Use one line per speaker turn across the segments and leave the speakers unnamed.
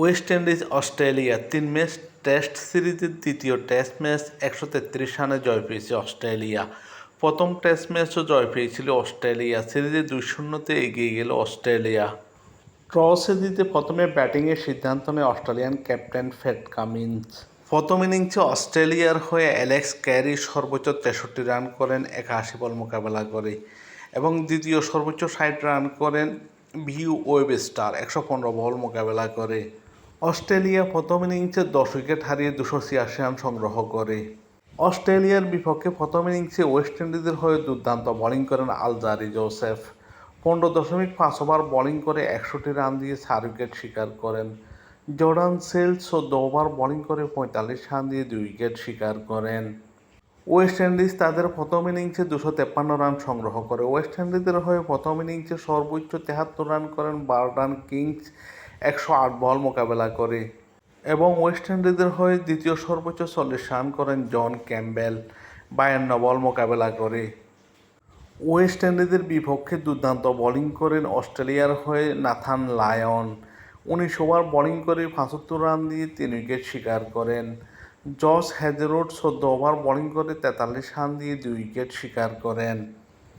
West Indies, Australia তিন match, test সিরিজের দ্বিতীয় টেস্ট ম্যাচ, একশো তেত্রিশ রানে জয় পেয়েছে অস্ট্রেলিয়া। প্রথম টেস্ট ম্যাচও জয় পেয়েছিল অস্ট্রেলিয়া, সিরিজে দুই শূন্যতে এগিয়ে গেল অস্ট্রেলিয়া। টসে দিতে প্রথমে ব্যাটিংয়ের সিদ্ধান্ত নেয় অস্ট্রেলিয়ান ক্যাপ্টেন ফ্যাট কামিন্স। প্রথম ইনিংসে অস্ট্রেলিয়ার হয়ে অ্যালেক্স ক্যারি সর্বোচ্চ তেষট্টি রান করেন, একাশি বল মোকাবেলা করে এবং দ্বিতীয় সর্বোচ্চ ষাট রান করেন ভিউ ওয়েব স্টার একশো পনেরো বল মোকাবেলা করে। অস্ট্রেলিয়া প্রথম ইনিংসে দশ উইকেট হারিয়ে দুশো ছিয়াশি রান সংগ্রহ করে। অস্ট্রেলিয়ার বিপক্ষে প্রথম ইনিংসে ওয়েস্ট ইন্ডিজের হয়ে দুর্দান্ত বোলিং করেন আলজারি জোসেফ। পনেরো দশমিক পাঁচ ওভার বোলিং করে একষট্টি রান দিয়ে চার উইকেট শিকার করেন। জর্ডান সেলস চোদ্দ ওভার বোলিং করে পঁয়তাল্লিশ রান দিয়ে দুই উইকেট শিকার করেন। ওয়েস্ট ইন্ডিজ তাদের প্রথম ইনিংসে দুশো তেপ্পান্ন রান সংগ্রহ করে। ওয়েস্ট ইন্ডিজের হয়ে প্রথম ইনিংসে সর্বোচ্চ তেহাত্তর রান করেন বারডান কিংস। একশো আট বল মোকাবেলা করে। এবং ওয়েস্ট ইন্ডিজের হয়ে দ্বিতীয় সর্বোচ্চ চল্লিশ রান করেন জন ক্যাম্বেল বায়ান্ন বল মোকাবেলা করে। ওয়েস্ট ইন্ডিজের বিপক্ষে দুর্দান্ত বোলিং করেন অস্ট্রেলিয়ার হয়ে নাথান লায়ন। উনিশ ওভার বোলিং করে পঁচাত্তর রান দিয়ে তিন উইকেট শিকার করেন। জস হ্যাজেরোড চোদ্দ ওভার বোলিং করে তেতাল্লিশ রান দিয়ে দুই উইকেট শিকার করেন।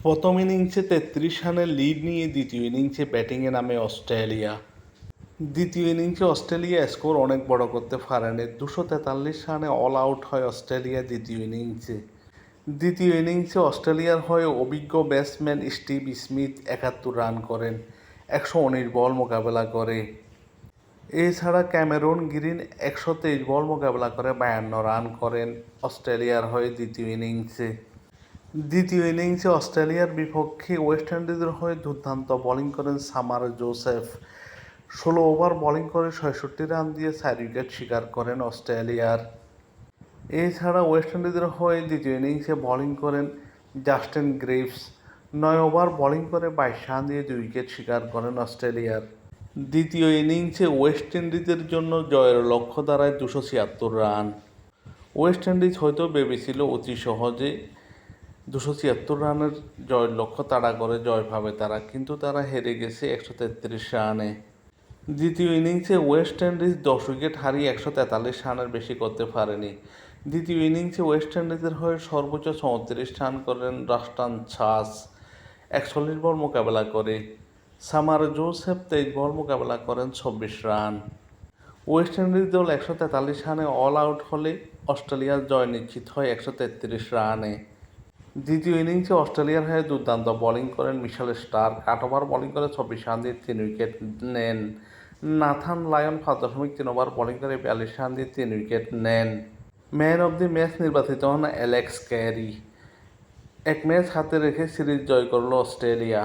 প্রথম ইনিংসে তেত্রিশ রানের লিড নিয়ে দ্বিতীয় ইনিংসে ব্যাটিংয়ে নামে অস্ট্রেলিয়া। দ্বিতীয় ইনিংসে অস্ট্রেলিয়া স্কোর অনেক বড় করতে পারেনি। দুশো তেতাল্লিশ রানে অল আউট হয় অস্ট্রেলিয়া দ্বিতীয় ইনিংসে দ্বিতীয় ইনিংসে অস্ট্রেলিয়ার হয়ে অভিজ্ঞ ব্যাটসম্যান স্টিভ স্মিথ একাত্তর রান করেন, একশো উনিশ বল মোকাবেলা করে। এছাড়া ক্যামেরন গ্রিন একশো তেইশ বল মোকাবেলা করে বায়ান্ন রান করেন অস্ট্রেলিয়ার হয়ে দ্বিতীয় ইনিংসে দ্বিতীয় ইনিংসে অস্ট্রেলিয়ার বিপক্ষে ওয়েস্ট ইন্ডিজের হয়ে দুর্দান্ত বোলিং করেন সামার জোসেফ। ষোলো ওভার বোলিং করে ছয়ষট্টি রান দিয়ে চার উইকেট শিকার করেন অস্ট্রেলিয়ার। এছাড়া ওয়েস্ট ইন্ডিজের হয়ে দ্বিতীয় ইনিংসে বোলিং করেন জাস্টিন গ্রিভস। নয় ওভার বোলিং করে বাইশ রান দিয়ে দুই উইকেট শিকার করেন অস্ট্রেলিয়ার। দ্বিতীয় ইনিংসে ওয়েস্ট ইন্ডিজের জন্য জয়ের লক্ষ্য দাঁড়ায় দুশো ছিয়াত্তর রান। ওয়েস্ট ইন্ডিজ হয়তো ভেবেছিল অতি সহজে দুশো ছিয়াত্তর রানের জয়ের লক্ষ্য তাড়া করে জয় পাবে তারা, কিন্তু তারা হেরে গেছে একশো তেত্রিশ রানে। দ্বিতীয় ইনিংসে ওয়েস্ট ইন্ডিজ দশ উইকেট হারিয়ে একশো তেতাল্লিশ রানের বেশি করতে পারেনি। দ্বিতীয় ইনিংসে ওয়েস্ট ইন্ডিজের হয়ে সর্বোচ্চ চৌত্রিশ রান করেন রাস্টান ছাস। একচল্লিশ বল মোকাবেলা করে সামার জোসেফ তেইশ বল মোকাবেলা করেন চব্বিশ রান। ওয়েস্ট ইন্ডিজ দল একশো তেতাল্লিশ রানে অল আউট হলে অস্ট্রেলিয়ার জয় নিশ্চিত হয় একশো তেত্রিশ রানে। দ্বিতীয় ইনিংসে অস্ট্রেলিয়ার হয়ে দুর্দান্ত বোলিং করেন মিশেল স্টার কাট ওভার বোলিং করে ছব্বিশ রান দিয়ে তিন উইকেট নেন। নাথান লায়ন পাঁচ দশমিক তিন ওভার বোলিং করে বিয়াল্লিশ রান দিয়ে তিন উইকেট নেন। ম্যান অব দি ম্যাচ নির্বাচিত হন অ্যালেক্স ক্যারি। এক ম্যাচ হাতে রেখে সিরিজ জয় করল অস্ট্রেলিয়া।